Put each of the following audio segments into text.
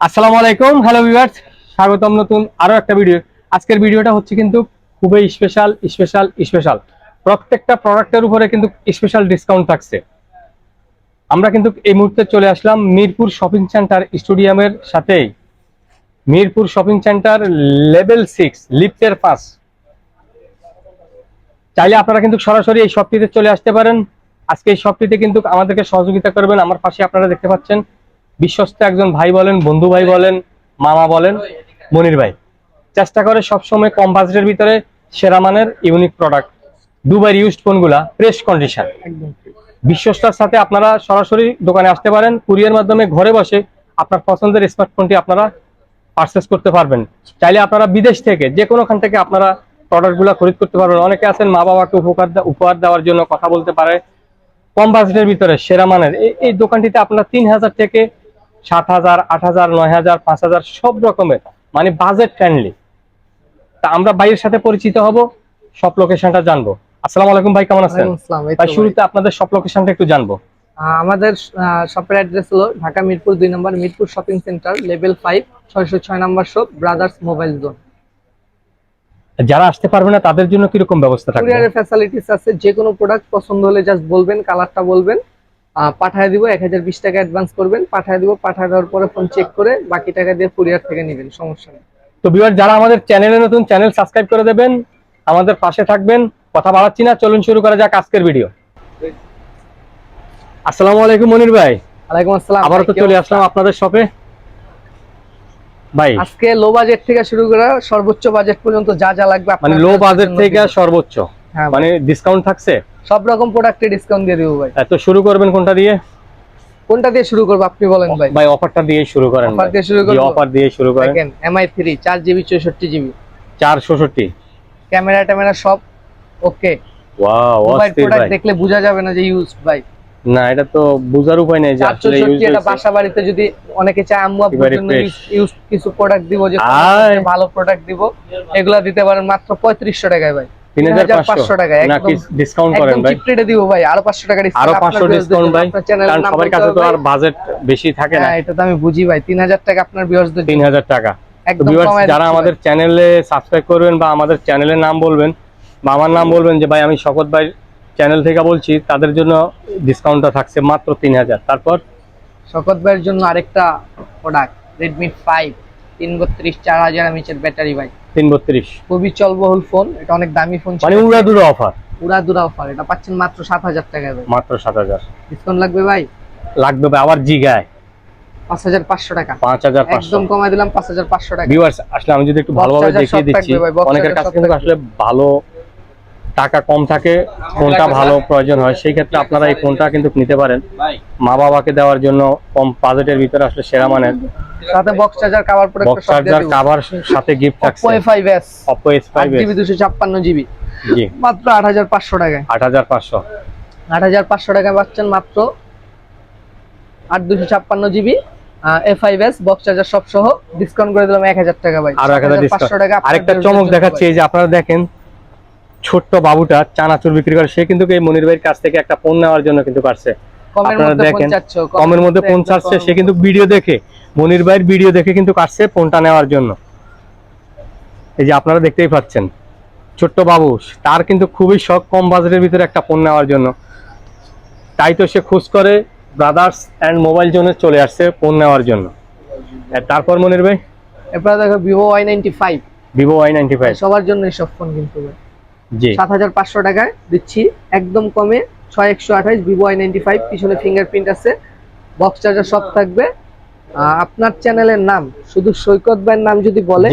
আসসালামু আলাইকুম, hello viewers, স্বাগতম নতুন আরও একটা ভিডিও। আজকের ভিডিওটা হচ্ছে কিন্তু খুবই স্পেশাল স্পেশাল স্পেশাল প্রত্যেকটা প্রোডাক্টের উপরে কিন্তু স্পেশাল ডিসকাউন্ট থাকছে। আমরা কিন্তু এই মুহূর্তে চলে আসলাম মিরপুর শপিং সেন্টার স্টেডিয়ামের সাথেই। Mirpur shopping center level six লিফটের পাস চাইলে আপনারা কিন্তু সরাসরি এই শপটিতে চলে আসতে পারেন। আজকে এই শপটিতে কিন্তু আমাদেরকে সহযোগিতা করবেন। আমার পাশে আপনারা দেখতে পাচ্ছেন বিশ্বস্ত একজন ভাই বলেন বন্ধু ভাই বলেন মামা বলেন মনির ভাই। চেষ্টা করে সবসময় কম বাজেটের ভিতরে সেরা মানের ইউনিক প্রোডাক্ট দুবার ইউজড ফোনগুলা ফ্রেশ কন্ডিশন বিশ্বস্তার সাথে আপনারা সরাসরি দোকানে আসতে পারেন কুরিয়ার মাধ্যমে ঘরে বসে আপনার পছন্দের স্মার্টফোনটি আপনারা পারচেস করতে পারবেন। চাইলে আপনারা বিদেশ থেকে যে কোনোখান থেকে আপনারা প্রোডাক্টগুলো খরিদ করতে পারবেন। অনেকে আছেন মা বাবাকে উপকার উপহার দেওয়ার জন্য কথা বলতে পারে। কম বাজেটের ভিতরে সেরা মানের এই- এই দোকানটিতে আপনার তিন হাজার থেকে সাত হাজার আট হাজার নয় হাজার পাঁচ হাজার সব রকমের। মানে বাজেট ফ্রেন্ডলি তা আমরা ভাইয়ের সাথে পরিচিত হব সব লোকেশনটা জানব। আসসালামু আলাইকুম ভাই কেমন আছেন? ভাই। শুরুতে আপনাদের সব লোকেশনটা একটু জানব। আমাদের শপের অ্যাড্রেস হলো ঢাকা মিরপুর দুই নম্বর Mirpur shopping center level five ছয়শো ছয় নম্বর শপ ব্রাদার্স মোবাইল জোন যারা আসতে পারবে না তাদের জন্য কীরকম ব্যবস্থা থাকবে? কুরিয়ারের ফ্যাসিলিটিস আছে যে কোনো প্রোডাক্ট পছন্দ হলে জাস্ট বলবেন কালারটা বলবেন। পাঠায় দিব এক হাজার বিশ টাকা অ্যাডভান্স করবেন। পাঠায় দিব পাঠায় দেওয়ার পরে ফোন চেক করে বাকি টাকা দিয়ে কুরিয়ার থেকে নেবেন সমস্যা নেই। তো বিবার যারা আমাদের চ্যানেলে নতুন চ্যানেল সাবস্ক্রাইব করে দেবেন আমাদের পাশে থাকবেন। কথা বাড়াচ্ছি না চলুন শুরু করা যাক আজকের ভিডিও আসসালামু আলাইকুম মনির ভাই। ওয়ালাইকুম আসসালাম। আবার তো চলে আসলাম আপনাদের শপে ভাই। আজকে লো বাজেট থেকে শুরু করে সর্বোচ্চ বাজেট পর্যন্ত যা যা লাগবে মানে লো বাজেট থেকে। সর্বোচ্চ। হ্যাঁ মানে ডিসকাউন্ট থাকছে? সব রকম প্রোডাক্টে ডিসকাউন্ট দিয়ে দিব ভাই। তো শুরু করবেন কোনটা দিয়ে? কোনটা দিয়ে শুরু করব আপনি বলেন ভাই। ভাই অফারটা দিয়ে শুরু করেন Offer দিয়ে শুরু করব? অফার দিয়ে শুরু করেন। দেখেন এমআই থ্রি চার জিবি চৌষট্টি জিবি চার ষষট্টি ক্যামেরা ট্যামেরা সব ওকে ওয়াও মোবাইল অস্থির প্রোডাক্ট দেখলে বোঝা যাবে না যে ইউজ ভাই। না এটা তো বোঝার উপায় নেই যে আসলে use এটা বাসা বাড়িতে যদি অনেকে চায় আম্মু আব্বুর জন্য ইউজ কিছু প্রোডাক্ট দিব যে। ভালো প্রোডাক্ট দিব এগুলা দিতে পারেন মাত্র পঁয়ত্রিশশো টাকায় ভাই। তিন হাজার পাঁচশো টাকায় না কি একদম ডিসকাউন্ট করেন ভাই? দিব ভাই আরও পাঁচশো টাকা discount আরও আপনার পাঁচশো viewers দের ডিসকাউন্ট ভাই? কারণ সবার কাছে তো আর বাজেট বেশি থাকে না। এটা তো আমি বুঝি ভাই টাকা আপনার টাকা। যারা আমাদের চ্যানেলে সাবস্ক্রাইব করবেন বা আমাদের চ্যানেলের নাম বলবেন বা আমার নাম বলবেন যে ভাই আমি শকত ভাই চ্যানেল থেকে বলছি তাদের জন্য ডিসকাউন্টটা থাকছে মাত্র তিন হাজার। তারপর? শকত ভাইয়ের জন্য আরেকটা প্রোডাক্ট রেডমি ফাইভ তিন বত্রিশ চার হাজার এমএচের ব্যাটারি ভাই। তিন বত্রিশ খুবই চলবহুল ফোন এটা অনেক দামি ফোন মানে উড়াদুরা অফার? উড়াদুরা অফার এটা পাচ্ছেন মাত্র সাত হাজার টাকায় ভাই। মাত্র সাত হাজার। ডিসকাউন্ট লাগবে ভাই? লাগবে ভাই আবার জিগায়। পাঁচ হাজার পাঁচশো টাকা। পাঁচ হাজার পাঁচশো। একদম কমাই দিলাম পাঁচ হাজার পাঁচশো টাকা। ভিউয়ার্স আসলে আমি যদি একটু ভালোভাবে দেখিয়ে দিচ্ছি থাকবে ভাই, box অনেকের কাছে কিন্তু আসলে ভালো টাকা কম থাকে ফোনটা ভালো প্রয়োজন হয় সেই ক্ষেত্রে আপনারা এই ফোনটা কিন্তু নিতে পারেন। মা বাবাকে দেওয়ার জন্য কম বাজেটের ভিতরে আসলে সেরা মানের। সাথে box charger cover product box charger cover সাথে গিফট থাকছে। Oppo A5s Oppo S5 আট জিবি দুশো ছাপ্পান্ন জিবি জি। মাত্র আট হাজার পাঁচশো টাকায়। আট হাজার পাঁচশো। আট হাজার পাঁচশো টাকায় পাচ্ছেন মাত্র আট দুশো ছাপ্পান্ন জিবি বক্স চার্জার সব সহ ডিসকাউন্ট করে দিলাম এক হাজার টাকা ভাই। আরও এক হাজার 7,500 ডিসকাউন্ট টাকা আরেকটা চমক দেখাচ্ছি এই যে আপনারা দেখেন ছোট্ট বাবুটা চানাচুর বিক্রি করে সে কিন্তু এই মনির ভাইয়ের কাছ থেকে একটা ফোন নেওয়ার জন্য কিন্তু পারছে। কমের আপনারা মধ্যে দেখেন, কমের মধ্যে পৌঁছাচ্ছে সে কিন্তু ভিডিও দেখে মনির ভাইয়ের ভিডিও দেখে কিন্তু কাটছে ফোনটা নেওয়ার জন্য। এই যে আপনারা দেখতেই পাচ্ছেন ছোট্ট বাবু তার কিন্তু খুবই শখ কম বাজারের ভিতরে একটা ফোন নেওয়ার জন্য। তাই তো সে খোঁজ করে ব্রাদার্স অ্যান্ড মোবাইল জোনে চলে আসছে ফোন নেওয়ার জন্য। তারপর মনির ভাই? এরপরে দেখো Vivo Y ninety five Vivo Y ninety five সবার জন্য এইসব ফোন কিন্তু সাত হাজার পাঁচশো টাকায় দিচ্ছি। একদম কমে ছয় একশো আঠাইশ ভিভো আই নাইনটি ফাইভ পিছনে ফিঙ্গারপ্রিন্ট আছে। বক্স চার্জার সব থাকবে। আপনার চ্যানেলের নাম শুধু সৈকত ভাইয়ের নাম যদি বলে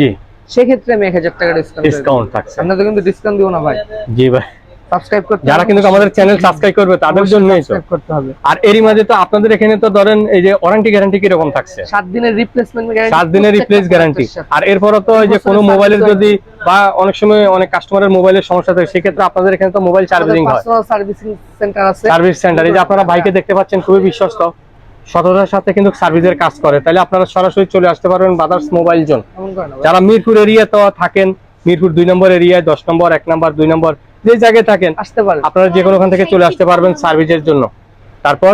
সেক্ষেত্রে আমি এক হাজার টাকা ডিসকাউন্ট ডিসকাউন্ট থাকছে। আপনাদের কিন্তু ডিসকাউন্ট দিব না ভাই। জি ভাই। সাবস্ক্রাইব করতে যারা কিন্তু আমাদের চ্যানেল সাবস্ক্রাইব করবে তাদের জন্যই তো। করতে হবে। আর এরই মাঝে তো আপনাদের এখানে তো ধরেন এই যে ওয়ারেন্টি গ্যারান্টি কীরকম থাকছে? দিনের রিপ্লেসমেন্ট গ্যারান্টি দিনের রিপ্লেস গ্যারান্টি আর এরপরও তো এই যে কোনো মোবাইলের যদি বা অনেক সময় অনেক কাস্টমারের মোবাইলের সমস্যা থাকে সেক্ষেত্রে আপনাদের এখানে তো মোবাইল চার্জিং হয়। সার্ভিসিং সেন্টার আছে। সার্ভিস সেন্টার এই যে আপনারা ভাইকে দেখতে পাচ্ছেন খুবই বিশ্বস্ত। সততার সাথে কিন্তু সার্ভিসের কাজ করে। তাহলে আপনারা সরাসরি চলে আসতে পারবেন বাদার্স মোবাইল জোন। যারা মিরপুর এরিয়াতে থাকেন মিরপুর দুই নম্বর এরিয়ায় দশ নম্বর এক নম্বর দুই নম্বর যে জায়গায় থাকেন আসতে পারেন। আপনারা যে কোনোখান থেকে চলে আসতে পারবেন সার্ভিসের জন্য। তারপর?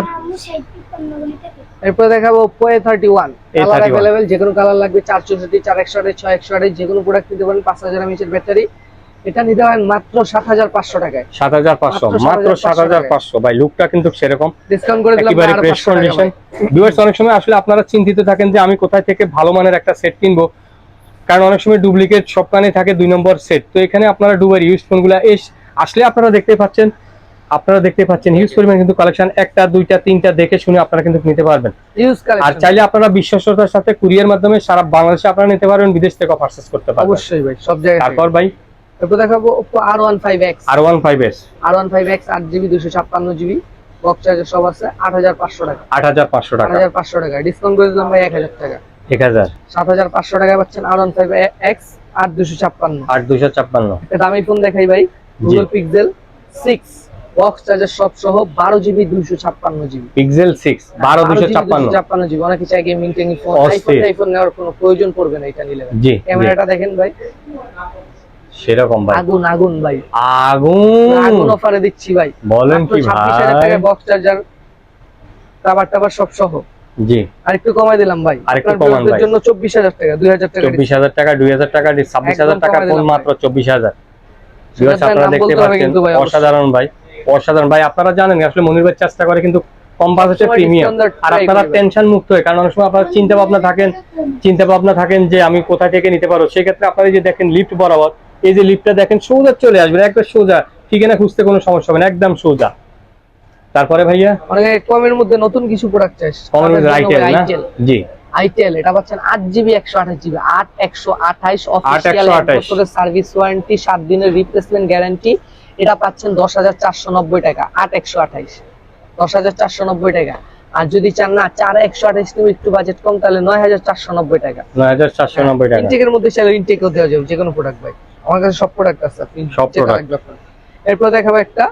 এরপর দেখাবো Oppo A thirty one color available যে কোনো কালার লাগবে চার চৌষট্টি চার একশো আঠাশ ছয় একশো আঠাশ যে কোনো প্রোডাক্ট নিতে পারেন পাঁচ হাজার এমএচের ব্যাটারি এটা নিতে পারেন মাত্র সাত হাজার পাঁচশো টাকায়। সাত হাজার পাঁচশো মাত্র সাত হাজার পাঁচশো ভাই লুকটা কিন্তু সেরকম। ডিসকাউন্ট করে দিলাম একেবারে ফ্রেশ কন্ডিশন। ভিউয়ার্স অনেক সময় আসলে আপনারা চিন্তিত থাকেন যে আমি কোথায় থেকে ভালো মানের একটা সেট কিনবো। কারণ অনেক সময় ডুপ্লিকেট সব কানে থাকে দুই নম্বর সেট তো এখানে আপনারা ডুবার ইউজ ফোনগুলো এস আসলে আপনারা দেখতে পাচ্ছেন আপনারা দেখতে পাচ্ছেন ইউজ পরিমাণ কিন্তু কালেকশন একটা দুইটা তিনটা দেখে শুনে আপনারা কিন্তু নিতে পারবেন। আর চাইলে আপনারা বিশ্বাসতার সাথে কুরিয়ার মাধ্যমে সারা বাংলাদেশে আপনারা নিতে পারবেন বিদেশ থেকে পারচেস করতে পারবেন। অবশ্যই ভাই সব জায়গায় তারপর ভাই? এরপর দেখাবো এক্স আট জিবি দুশো ছাপ্পান্ন জিবি বক্স চার্জার সব আছে আট হাজার পাঁচশো টাকা। আট হাজার পাঁচশো টাকা। হাজার পাঁচশো টাকা ডিসকাউন্ট করে দিলাম ভাই এক হাজার টাকা। এক হাজার। সাত হাজার পাঁচশো টাকায় পাচ্ছেন আর ওয়ান ফাইভ এক্স আট দুশো ছাপ্পান্ন। আট দুশো ছাপ্পান্ন। একটা দামি ফোন দেখাই ভাই। Google Pixel six box charger সব সহ বারো জিবি দুইশো ছাপ্পান্ন জিবি পিক্সেল সিক্স বারো দুশো ছাপ্পান্ন। ছাপ্পান্ন জিবি অনেকে চাই গেমিং টেমিং ফোন আইফোন নেওয়ার কোনো প্রয়োজন পড়বে না এটা নিলে। ক্যামেরাটা দেখেন ভাই। সেরকম ভাই। আগুন আগুন ভাই। আগুন। আগুন অফারে দিচ্ছি ভাই। বলেন কি ভাই? বক্স চার্জার টাবার টাবার সব সহ। জি। আর একটু কমাই দিলাম ভাই। আরেকটু কমান ভাই। জন্য চব্বিশ হাজার টাকা দুই হাজার টাকা চব্বিশ হাজার টাকা দুই হাজার টাকা ছাব্বিশ হাজার একদম টাকা কমায় ফোন মাত্র চব্বিশ হাজার। সেটার Viewers, আপনারা দেখতে পাচ্ছেন। অসাধারণ ভাই অসাধারণ ভাই আপনারা জানেন আসলে মনির ভাই চেষ্টা করে কিন্তু কম বাজেটে প্রিমিয়াম। আর আপনারা টেনশন মুক্ত হয় কারণ অনেক সময় আপনারা চিন্তা ভাবনা থাকেন চিন্তা ভাবনা থাকেন যে আমি কোথা থেকে নিতে পারব। সেক্ষেত্রে আপনারা যে দেখেন লিফট বরাবর এই যে লিফটটা দেখেন সোজা চলে আসবেন একবার সোজা। ঠিকানা খুঁজতে কোনো সমস্যা হবে না একদম সোজা। তারপরে ভাইয়া? অনেকে কমের মধ্যে নতুন কিছু প্রোডাক্ট চাই। কমন রাইটেল না? জি। আইটেল এটা পাচ্ছেন আট জিবি একশো আঠাশ জিবি আট একশো আঠাইশ অফিসিয়াল সার্ভিস ওয়ারেন্টি সাত দিনের রিপ্লেসমেন্ট গ্যারান্টি এটা পাচ্ছেন দশ হাজার চারশো নব্বই টাকা আট একশো আঠাইশ দশ হাজার চারশো নব্বই টাকা। আর যদি চান না চার একশো আঠাইশ তুমি একটু বাজেট কম তাহলে নয় হাজার চারশো নব্বই টাকা। নয় হাজার চারশো নব্বই টাকা। ইনটেকের মধ্যে চাইলে ইনটেকও দেওয়া যাবে যে কোনো প্রোডাক্ট ভাই। আমার কাছে সব প্রোডাক্ট আছে আপনি সব আপনার। এরপর দেখাবো একটা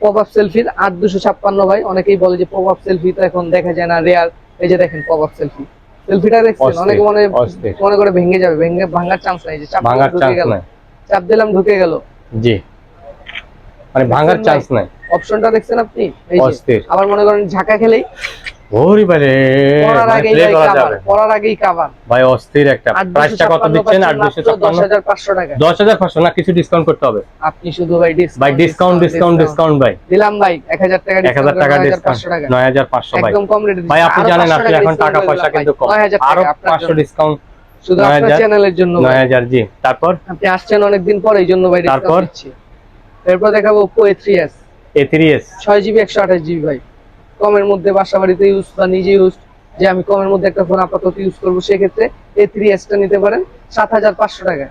পপ আপ সেলফির আট দুশো ছাপ্পান্ন ভাই। অনেকেই বলে যে পপ আপ সেলফি তো এখন দেখা যায় না রেয়ার এই যে দেখেন পপ আপ সেলফি সেলফিটা দেখছেন? অনেক মনে মনে করে ভেঙে যাবে ভেঙে ভাঙার চান্স নাই যে চাপ দিলাম ভাঙার ঢুকে চান্স গেল। নাই। চাপ দিলাম ঢুকে গেল। জি। মানে ভাঙার চান্স নাই। অপশনটা দেখছেন আপনি? এই যে আবার মনে করেন ঝাঁকা খেলেই ওরে বারে পড়ার মানে আগেই ভাই কাভার অস্থির একটা প্রাইসটা কত দিচ্ছেন? আট দুশো দশ ছাপ্পান্ন হাজার পাঁচশো টাকা। দশ হাজার পাঁচশো না কিছু ডিসকাউন্ট করতে হবে। আপনি শুধু ভাই ডিসকাউন্ট ভাই ডিসকাউন্ট ডিসকাউন্ট ডিসকাউন্ট ভাই। দিলাম ভাই এক হাজার টাকা এক হাজার টাকা ডিসকাউন্ট পাঁচশো টাকা। নয় হাজার পাঁচশো ভাই। একদম কম রেটে ভাই আপনি জানেন আসলে এখন টাকা পয়সা কিন্তু কম। আরও পাঁচশো ডিসকাউন্ট শুধু আপনার চ্যানেলের জন্য ভাই। নয় হাজার জি। তারপর? আপনি আসছেন অনেকদিন পর এই জন্য ভাই তারপর? এরপর দেখাবো Oppo A3s A three S ছয় জিবি একশো আঠাশ জিবি ভাই। কমের মধ্যে বাসা বাড়িতে ইউজ বা নিজে ইউজ যে আমি কমের মধ্যে একটা ফোন আপাতত ইউজ করব সেক্ষেত্রে এ থ্রি টা নিতে পারেন সাত হাজার পাঁচশো টাকা।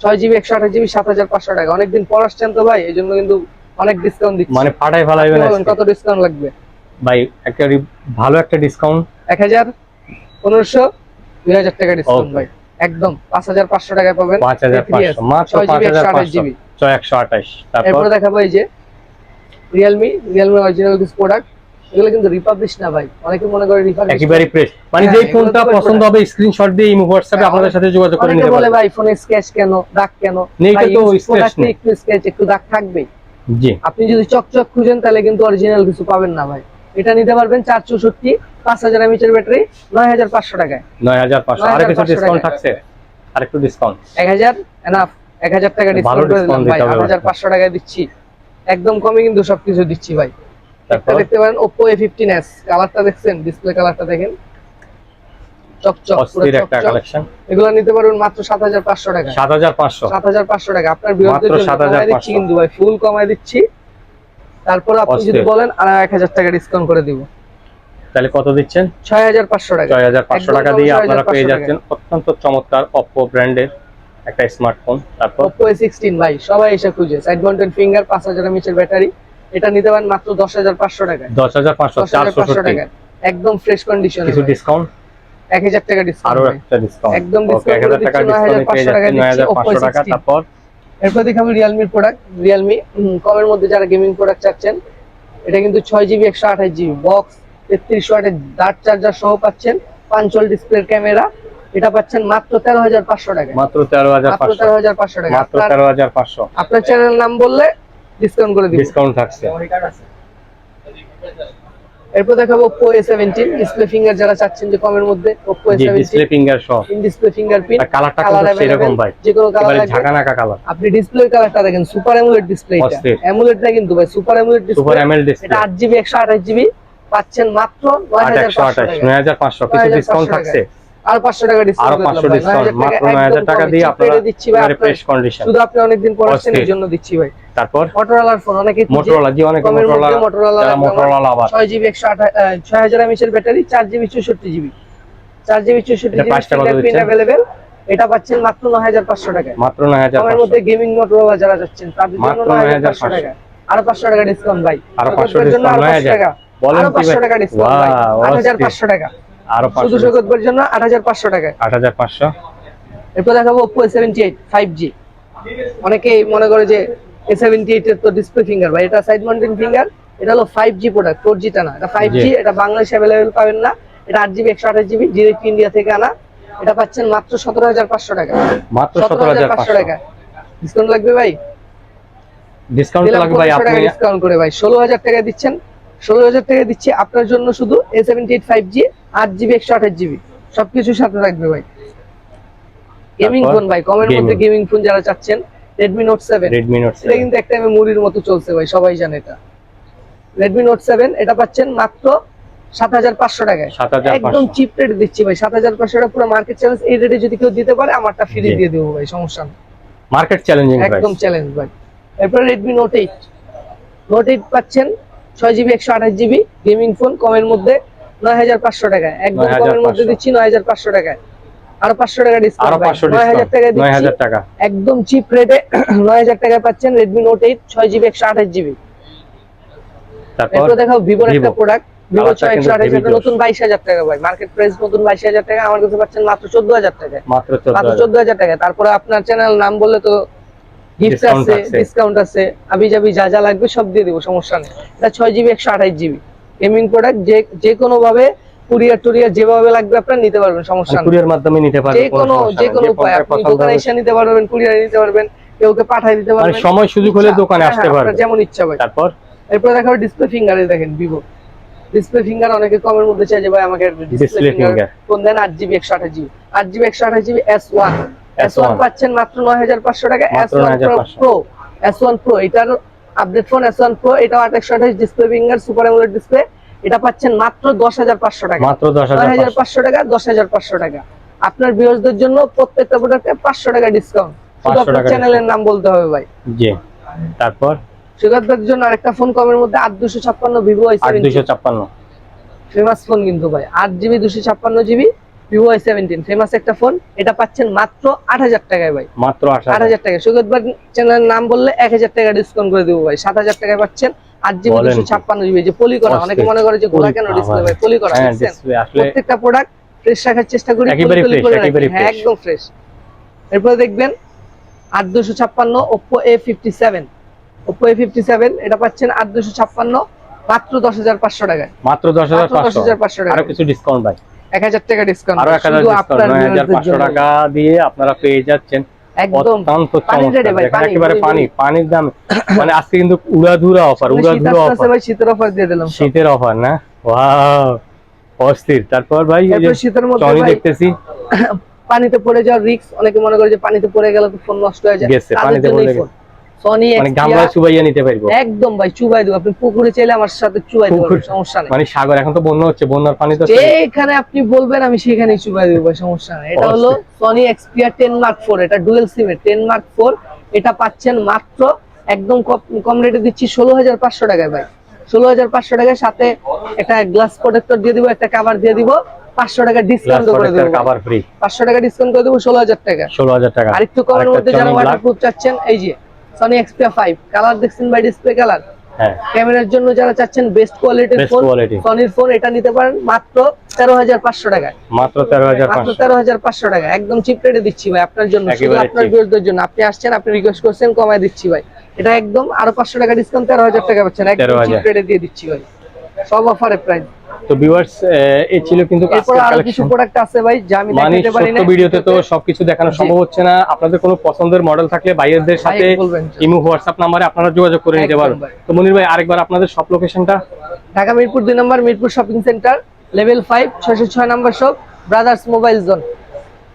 ছয় জিবি একশো আঠাশ জিবি সাত হাজার পাঁচশো টাকা। অনেকদিন পর আসছেন তো ভাই এই জন্য কিন্তু অনেক ডিসকাউন্ট দিচ্ছি। মানে ফাটাই ফেলাইবেন কত ডিসকাউন্ট লাগবে। ভাই একটা ভালো একটা ডিসকাউন্ট এক হাজার পনেরোশো দুই হাজার টাকা ডিসকাউন্ট ভাই। একদম পাঁচ হাজার পাঁচশো টাকায় পাবেন পাঁচ হাজার পাঁচশো মাত্র পাঁচ হাজার আঠাশ জিবি ছয় একশো আঠাশ তারপর? দেখাবো এই যে রিয়েলমি রিয়েলমি অরিজিনাল কিছু প্রোডাক্ট এগুলো কিন্তু রিপাবলিশ না ভাই। অনেকে মনে করে রিপাবলিশ একেবারে প্রেস মানে হ্যাঁ, যেই ফোনটা পছন্দ হবে স্ক্রিনশট দিয়ে ইমো হোয়াটসঅ্যাপে হ্যাঁ, আপনাদের সাথে যোগাযোগ করে নিতে বলে ভাই ফোনে স্ক্র্যাচ কেন? দাগ কেন? নেই তো নেই। একটু স্ক্র্যাচ একটু দাগ থাকবেই। জি। আপনি যদি চকচক খুঁজেন তাহলে কিন্তু অরিজিনাল কিছু পাবেন না ভাই। এটা নিতে পারবেন চার চৌষট্টি পাঁচ হাজার এমএচের ব্যাটারি নয় হাজার পাঁচশো টাকায়। নয় হাজার পাঁচশো। আর কিছু ডিসকাউন্ট থাকছে। আর একটু ডিসকাউন্ট এক হাজার এনাফ এক হাজার টাকা ডিসকাউন্ট করে দিলাম ভাই। দিতে হবে আট হাজার পাঁচশো টাকায় দিচ্ছি। একদম কমে কিন্তু সবকিছু দিচ্ছি ভাই। একটা দেখতে পারেন এ ফিফটিন কালারটা দেখছেন? ডিসপ্লে কালারটা দেখেন। চকচক পুরো অস্থির একটা কালেকশন এগুলো নিতে পারবেন মাত্র সাত হাজার পাঁচশো টাকা। টাকা। আপনার 7,500 কিন্তু ভাই ফুল কমায় দিচ্ছি। তারপর আপনি যদি বলেন আর এক হাজার টাকা ডিসকাউন্ট করে দিব। তাহলে কত দিচ্ছেন? টাকা। টাকা দিয়ে 6,500 আপনারা পেয়ে যাচ্ছেন অত্যন্ত চমৎকার অপো ব্র্যান্ডের একটা স্মার্টফোন তারপর? ভাই সবাই এসে খুঁজে। সাইড ফিঙ্গার পাঁচ এমএচের ব্যাটারি এটা নিতে পারেন মাত্র দশ হাজার পাঁচশো টাকায়। দশ হাজার পাঁচশো টাকা একদম ফ্রেশ কন্ডিশন কিছু ডিসকাউন্ট এক হাজার টাকা আরও ডিসকাউন্ট একটা ডিসকাউন্ট একদম এক হাজার টাকা ডিসকাউন্ট পেয়ে 9,500 যাচ্ছেন নয় হাজার পাঁচশো টাকা তারপর? এরপর দেখাবো রিয়েলমির প্রোডাক্ট রিয়েলমি কমের মধ্যে যারা গেমিং প্রোডাক্ট চাচ্ছেন এটা কিন্তু ছয় জিবি একশো আঠাশ জিবি বক্স তেত্রিশ ওয়াটের ডার্ট চার্জার সহ পাচ্ছেন পাঞ্চল ডিসপ্লের ক্যামেরা এটা পাচ্ছেন মাত্র তেরো হাজার পাঁচশো টাকা মাত্র তেরো হাজার তেরো হাজার পাঁচশো টাকা মাত্র তেরো হাজার পাঁচশো। আপনার চ্যানেল নাম বললে ডিসকাউন্ট করে দিব। ডিসকাউন্ট থাকছে। এরপর দেখাবো Oppo A17 ডিসপ্লে ফিঙ্গার যারা চাচ্ছেন যে কমের মধ্যে Oppo G display A17 finger সহ। ইন ডিসপ্লে ফিঙ্গারপ্রিন্ট আর কালারটা কালার কিন্তু সেরকম ভাই। যে কোনো কালার এবারে লাগবে। ঝাঁকানাকা কালার আপনি ডিসপ্লে কালারটা দেখেন সুপার অ্যামোলেড ডিসপ্লে এটা অ্যামোলেড না কিন্তু ভাই super AMOLED super display ML এটা ডিসপ্লে 8GB 128GB পাচ্ছেন মাত্র আট 9500 টাকা। পাঁচশো। কিছু ডিসকাউন্ট থাকছে। আর 500 টাকা ডিসকাউন্ট আরও পাঁচশো ডিসকাউন্ট মাত্র নয় হাজার টাকা দিয়ে আপনারা দিচ্ছি ভাই কন্ডিশন শুধু আপনি অনেকদিন পর আসছেন। এর জন্য দিচ্ছি ভাই। তারপর? মটোরোলার ফোন অনেকে মোটরোলা জি অনেকে মোটরোলা যারা মোটরোলা আবার ছয় জিবি একশো ছয় হাজার এমএচ এর ব্যাটারি চার জিবি চৌষট্টি জিবি চার জিবি চৌষট্টি এটা জিবি price টা কত দিচ্ছেন? অ্যাভেলেবেল এটা পাচ্ছেন মাত্র নয় হাজার পাঁচশো টাকায়। মাত্র নয় হাজার কমের মধ্যে গেমিং মোটরোলা যারা যাচ্ছেন তাদের জন্য মাত্র 9,500 টাকা। আরও পাঁচশো টাকা ডিসকাউন্ট ভাই। আরও পাঁচশো জন্য ডিসকাউন্ট আরও 500 হাজার। টাকা। বলেন আরও কি পাঁচশো ভাই? টাকা ডিসকাউন্ট ভাই। Wow, আট হাজার অস্থির। পাঁচশো টাকা। শুধু পাঁচশো সৈকতের জন্য আট হাজার পাঁচশো টাকায়। আট হাজার পাঁচশো? এরপর দেখাবো Oppo A78 5G অনেকেই মনে করে যে সেভেন্টি ডিসপ্লে ফিঙ্গার ভাই। এটা সাইড ফিঙ্গার এটা ফাইভ জি প্রোডাক্ট ফোর এটা ফাইভ জি। এটা অ্যাভেলেবেল পাবেন না। এটা আট জিবি একশো আঠাশ জিবি ইন্ডিয়া থেকে আনা। এটা পাচ্ছেন মাত্র সতেরো হাজার পাঁচশো টাকা। ডিসকাউন্ট করে ভাই। ষোলো হাজার টাকা দিচ্ছেন। ষোলো হাজার টাকা আপনার জন্য শুধু A seventy eight five G আট জিবি একশো আঠাশ জিবি সবকিছুর সাথে থাকবে ভাই। গেমিং ফোন ভাই কমের মধ্যে গেমিং ফোন যারা চাচ্ছেন Redmi Note 7 রেডমি নোট এটা কিন্তু একটা মুড়ির মতো চলছে ভাই সবাই জানে এটা। Redmi Note 7 এটা পাচ্ছেন মাত্র 7500 টাকায়। সাত হাজার একদম চিপ রেট দিচ্ছি ভাই 7500 টাকা পুরো মার্কেট চ্যালেঞ্জ এই রেটে যদি কেউ দিতে পারে আমারটা ফ্রি দিয়ে দেবো ভাই সমস্যা নেই। মার্কেট চ্যালেঞ্জিং একদম চ্যালেঞ্জ ভাই। এরপর Redmi Note 8 Note 8 পাচ্ছেন 6GB 128GB গেমিং ফোন কমের মধ্যে 9500 টাকায়। একদম কমের মধ্যে 9500 দিচ্ছি 9500 টাকায়। আরও 500 টাকা ডিসকাউন্ট পাঁচশো 9000 টাকা নয় হাজার টাকা। একদম চিপ রেটে 9000 টাকায় পাচ্ছেন Redmi Note 8 6GB 128GB তারপর দেখাও ভিভোর একটা প্রোডাক্ট ভিভো ছয় একশো আঠাশ নতুন বাইশ হাজার টাকা ভাই। মার্কেট প্রাইস নতুন বাইশ হাজার টাকা আমার কাছে পাচ্ছেন মাত্র চোদ্দ হাজার টাকা মাত্র চোদ্দ হাজার। হাজার টাকা তারপরে আপনার চ্যানেল নাম বললে তো গিফট আছে আছে। ডিসকাউন্ট আছে। আবি যাবি যা যা লাগবে সব দিয়ে দেবো সমস্যা নেই। এটা ছয় জিবি একশো আঠাশ জিবি গেমিং প্রোডাক্ট যে যে কোনো ভাবে কুরিয়ার টুরিয়ার যেভাবে লাগবে আপনার নিতে পারবেন সমস্যা নেই। কুরিয়ার মাধ্যমে নিতে পারবেন যে কোনো যে কোনো উপায় আপনি দোকানে এসে নিতে পারবেন কুরিয়ারে নিতে পারবেন কেউকে পাঠিয়ে দিতে মানে পারবেন। সময় সুযোগ হলে দোকানে হ্যাঁ, আসতে পারবেন। যেমন ইচ্ছা ভাই। তারপর? এরপর ডিসপ্লে ফিঙ্গারে দেখেন ভিভো ডিসপ্লে ফিঙ্গার অনেকে কমের মধ্যে চাই যে ভাই আমাকে ডিসপ্লে ফিঙ্গার। ফোন দেন আট জিবি একশো আঠাশ জিবি আট জিবি একশো আঠাশ GB S one S one S1 পাচ্ছেন মাত্র নয় হাজার পাঁচশো টাকা এস মাত্র one 9,500 pro S one pro এটার update phone S one pro এটা আট একশো আঠাশ display finger super AMOLED display এটা পাচ্ছেন মাত্র দশ হাজার পাঁচশো টাকা। মাত্র দশ হাজার পাঁচশো। টাকা দশ হাজার পাঁচশো টাকা। আপনার ভিউয়ার্সদের জন্য প্রত্যেকটা প্রোডাক্টে পাঁচশো টাকা ডিসকাউন্ট শুধু আপনার চ্যানেলের নাম বলতে হবে ভাই। জি। তারপর? সুগারদের জন্য আরেকটা ফোন কমের মধ্যে আট দুশো ছাপ্পান্ন ভিভো আই দুইশো ছাপ্পান্ন। ফেমাস ফোন কিন্তু ভাই। আট জিবি দুশো ছাপ্পান্ন GB Vivo I seventeen famous একটা ফোন এটা পাচ্ছেন মাত্র আট হাজার টাকায় ভাই। মাত্র আট আট হাজার টাকা। সুগত চ্যানেলের নাম বললে এক হাজার টাকা ডিসকাউন্ট করে দেবো ভাই। সাত হাজার টাকায় পাচ্ছেন আট জিবি দুশো ছাপ্পান্ন জিবি যে পলি করা অনেকে মনে করে যে গোলা কেন পলি ডিসপ্লে ভাই পলি করা হ্যাঁ প্রত্যেকটা প্রোডাক্ট ফ্রেশ রাখার চেষ্টা করি হ্যাঁ। একদম ফ্রেশ এরপরে দেখবেন আট দুশো ছাপ্পান্ন A fifty seven A fifty seven এটা পাচ্ছেন আট দুশো ছাপ্পান্ন মাত্র দশ হাজার পাঁচশো টাকায়। মাত্র দশ হাজার পাঁচশো। টাকা। আরও কিছু ডিসকাউন্ট ভাই। এক হাজার টাকা ডিসকাউন্ট আরও এক হাজার। টাকা দিয়ে আপনারা পেয়ে যাচ্ছেন। একদম। পানির একেবারে পানি দাম মানে আজকে কিন্তু উড়াধুরা অফার উড়াধুরা অফার। শীতের অফার দিয়ে দিলাম শীতের অফার না? ওয়াও অস্থির। তারপর ভাই শীতের মধ্যে দেখতেছি। পানিতে পড়ে যাওয়ার রিস্ক অনেকে মনে করে যে পানিতে পড়ে গেলে তো ফোন নষ্ট হয়ে যায়। গেছে, পানিতে পড়ে ফোন সনি মানে গামলা চুবাইয়া নিতে পারব। একদম ভাই চুবাই দেবো। আপনি পুকুরে চাইলে আমার সাথে চুবাই দেবো সমস্যা নেই। মানে সাগর এখন তো বন্যা হচ্ছে বন্যার পানি তো যেখানে আপনি বলবেন আমি সেখানেই চুবাই দেবো সমস্যা নেই। এটা হলো Sony Xperia ten mark four এটা ডুয়েল সিমের টেন মার্ক ফোর এটা পাচ্ছেন মাত্র একদম কম- রেটে দিচ্ছি ষোলো হাজার পাঁচশো টাকায় ভাই। ষোলো হাজার পাঁচশো টাকায় সাথে একটা গ্লাস প্রোটেক্টর দিয়ে দিব একটা কাভার দিয়ে দিব পাঁচশো টাকা ডিসকাউন্ট করে দেবো। ফ্রি পাঁচশো টাকা ডিসকাউন্ট করে দেবো ষোলো হাজার টাকা। ষোলো হাজার টাকা। আর একটু কমের মধ্যে যারা ওয়াটারপ্রুফ চাচ্ছেন এই যে সনি এক্সপিয়া ফাইভ কালার দেখছেন ভাই ডিসপ্লে কালার হ্যাঁ। ক্যামেরার জন্য যারা চাচ্ছেন বেস্ট কোয়ালিটির ফোন। সনির ফোন এটা নিতে পারেন মাত্র তেরো হাজার পাঁচশো টাকায়। মাত্র তেরো হাজার মাত্র পাঁচশো তেরো হাজার পাঁচশো টাকা একদম চিপ রেটে দিচ্ছি ভাই আপনার জন্য শুধু আপনার। বিরোধের জন্য। আপনি আসছেন আপনি রিকোয়েস্ট করছেন কমায় দিচ্ছি ভাই। এটা একদম আরও পাঁচশো টাকা ডিসকাউন্ট তেরো হাজার টাকা পাচ্ছেন। একদম চিপ রেটে দিয়ে দিচ্ছি ভাই। সব অফারে প্রাইস তো ভিউয়ার্স এই ছিল কিন্তু কিছু প্রোডাক্ট আছে ভাই যা আমি মানে দেখাতে পারি না। ভিডিওতে তো সবকিছু দেখানো সম্ভব হচ্ছে না। আপনাদের কোনো পছন্দের মডেল থাকলে ভাইয়েরদের সাথে ইমো হোয়াটসঅ্যাপ নাম্বারে আপনারা যোগাযোগ করে নিতে পারেন। তো মনির ভাই আরেকবার আপনাদের সব লোকেশনটা ঢাকা মিরপুর দুই নম্বর Mirpur shopping center level five ছয়শো ছয় নম্বর শপ ব্রাদার্স মোবাইল জোন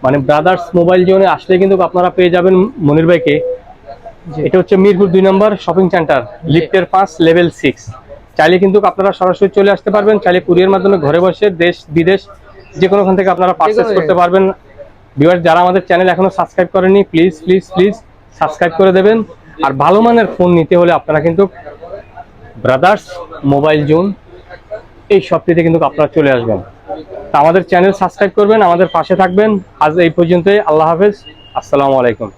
মানে ব্রাদার্স মোবাইল জোনে আসলে কিন্তু আপনারা পেয়ে যাবেন মনির ভাইকে। এটা হচ্ছে মিরপুর দুই নম্বর শপিং সেন্টার লিফটের পাঁচ লেভেল সিক্স চাইলে কিন্তু আপনারা সরাসরি চলে আসতে পারবেন চাইলে কুরিয়ার মাধ্যমে ঘরে বসে দেশ বিদেশ যে কোনোখান থেকে আপনারা পারচেস করতে পারবেন। ভিউয়ার যারা আমাদের চ্যানেল এখনও সাবস্ক্রাইব করেনি প্লিজ প্লিজ প্লিজ সাবস্ক্রাইব করে দেবেন। আর ভালো মানের ফোন নিতে হলে আপনারা কিন্তু ব্রাদার্স মোবাইল জোন এই শপটিতে কিন্তু আপনারা চলে আসবেন। তা আমাদের চ্যানেল সাবস্ক্রাইব করবেন আমাদের পাশে থাকবেন। আজ এই পর্যন্তই আল্লাহ হাফেজ। আসসালামু আলাইকুম।